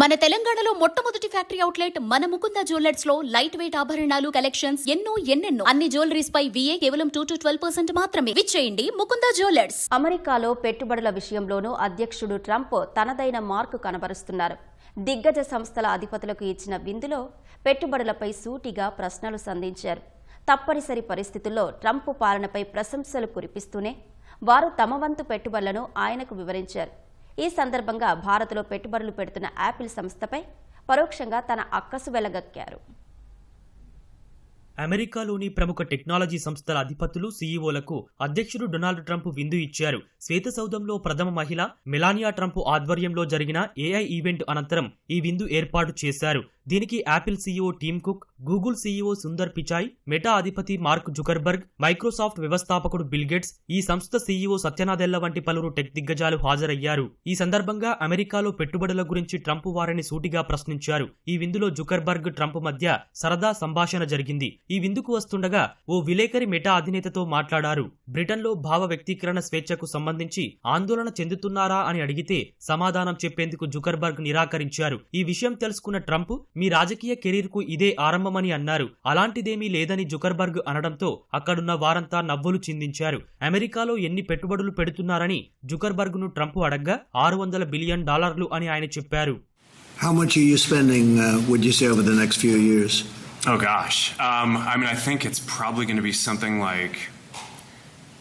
మన తెలంగాణలో మొట్టమొదటి ఫ్యాక్టరీ అవుట్లెట్ మన ముకుంద జ్యువెలర్స్లో లైట్ వెయిట్ ఆభరణాలు కలెక్షన్స్ ఎన్నో ఎన్నెన్నో. అన్ని జ్యువెలరీస్ పై విఏ కేవలం టూ టు ట్వెల్వ్ పర్సెంట్ మాత్రమే. విచ్చేయండి ముకుంద జ్యువెలర్స్. అమెరికాలో పెట్టుబడుల విషయంలోనూ అధ్యక్షుడు ట్రంప్ తనదైన మార్క్ కనబరుస్తున్నారు. దిగ్గజ సంస్థల అధిపతులకు ఇచ్చిన విందులో పెట్టుబడులపై సూటిగా ప్రశ్నలు సంధించారు. తప్పనిసరి పరిస్థితుల్లో ట్రంప్ పాలనపై ప్రశంసలు కురిపిస్తూనే వారు తమ వంతు పెట్టుబడులను ఆయనకు వివరించారు. ఈ సందర్భంగా భారత్లో పెట్టుబడులు పెడుతున్న యాపిల్ సంస్థపై పరోక్షంగా తన అక్కసు వెలగక్కారు. అమెరికాలోని ప్రముఖ టెక్నాలజీ సంస్థల అధిపతులు సీఈఓలకు అధ్యక్షుడు డొనాల్డ్ ట్రంప్ విందు ఇచ్చారు. శ్వేతసౌధంలో ప్రథమ మహిళ మెలానియా ట్రంప్ ఆధ్వర్యంలో జరిగిన ఏఐ ఈవెంట్ అనంతరం ఈ విందు ఏర్పాటు చేశారు. దీనికి Apple CEO Tim Cook Google CEO Sundar Pichai Meta అధిపతి మార్క్ జుకర్బర్గ్ మైక్రోసాఫ్ట్ వ్యవస్థాపకుడు బిల్గేట్స్ ఈ సంస్థ సీఈఓ సత్యనాదెల్ల వంటి పలువురు టెక్ దిగ్గజాలు హాజరయ్యారు. ఈ సందర్భంగా అమెరికాలో పెట్టుబడుల గురించి ట్రంప్ వారిని సూటిగా ప్రశ్నించారు. ఈ విందులో జుకర్బర్గ్ ట్రంప్ మధ్య సరదా సంభాషణ జరిగింది. ఈ విందుకు వస్తుండగా ఓ విలేకరి మెటా అధినేతతో మాట్లాడారు. బ్రిటన్లో భావ వ్యక్తీకరణ స్వేచ్ఛకు సంబంధించి ఆందోళన చెందుతున్నారా అని అడిగితే సమాధానం చెప్పేందుకు జుకర్బర్గ్ నిరాకరించారు. ఈ విషయం తెలుసుకున్న ట్రంప్ మీ రాజకీయ కెరీర్కు ఇదే ఆరంభమని అన్నారు అలాంటిదేమీ లేదని జుకర్బర్గ్ అనడంతో అక్కడున్న వారంతా నవ్వులు చిందించారు అమెరికాలో ఎన్ని పెట్టుబడులు పెడుతున్నారని జుకర్బర్గ్ను ట్రంప్ అడగ్గా ఆరు వందల బిలియన్ డాలర్లు అని ఆయన చెప్పారు How much are you spending, uh, would you say, over the next few years? Oh gosh. Um, I mean, I think it's probably going to be something like,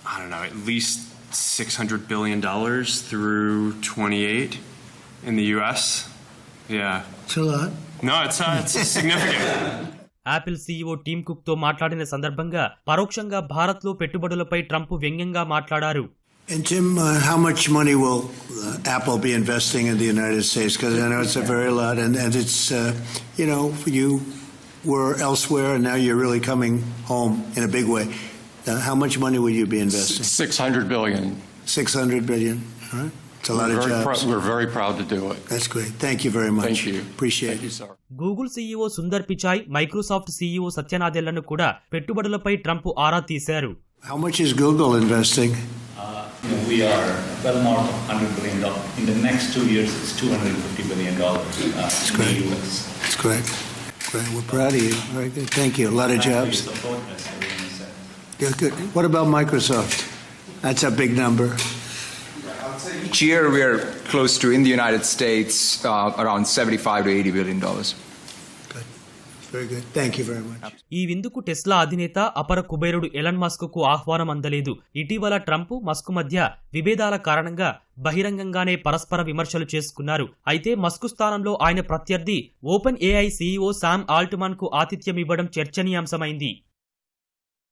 I don't know, at least $600 billion through 28 in the US. Yeah. It's a lot. No, it's, uh, it's significant. Apple CEO Tim Cook తో మాట్లాడిన సందర్భంగా పరోక్షంగా భారత్ లో పెట్టుబడులపై Trump వ్యంగ్యంగా మాట్లాడారు And Tim, uh, how much money will uh, Apple be investing in the United States? Because I know it's a very lot, and, and it's, uh, you know, you were elsewhere, and now you're really coming home in a big way. Uh, how much money will you be investing? 600 billion. 600 billion. All right. It's a lot We're of very, jobs. prou- we're very proud to do it. That's great. Thank you very much. Thank you. Appreciate Thank you, it. sir. Google CEO Sundar Pichai Microsoft CEO సత్యనాదెల్లను కూడా పెట్టుబడులపై Trump ఆరా తీశారు How much is Google investing? Uh, you know, we are well north of 100 billion dollars. In the next two years, it's 250 billion dollars uh, in great. the U.S. That's great. Great. We're proud of you. Very good. Thank you. A lot of Thank you jobs. for your support, as everyone said. Good, good. What about Microsoft? That's a big number. Each year, we are close to, in the United States, uh, around 75 to 80 billion dollars. Good. Very good. Thank you very much. ఈ విందుకు Tesla అధినేత అపర కుబేరుడు Elon మస్క్కు ఆహ్వానం అందలేదు ఇటీవల Trump Musk మధ్య విభేదాల కారణంగా బహిరంగంగానే పరస్పర విమర్శలు చేసుకున్నారు అయితే మస్క్ స్థానంలో ఆయన ప్రత్యర్థి ఓపెన్ ఏఐ సీఈఓ శామ్ ఆల్ట్మాన్కు ఆతిథ్యం ఇవ్వడం చర్చనీయాంశమైంది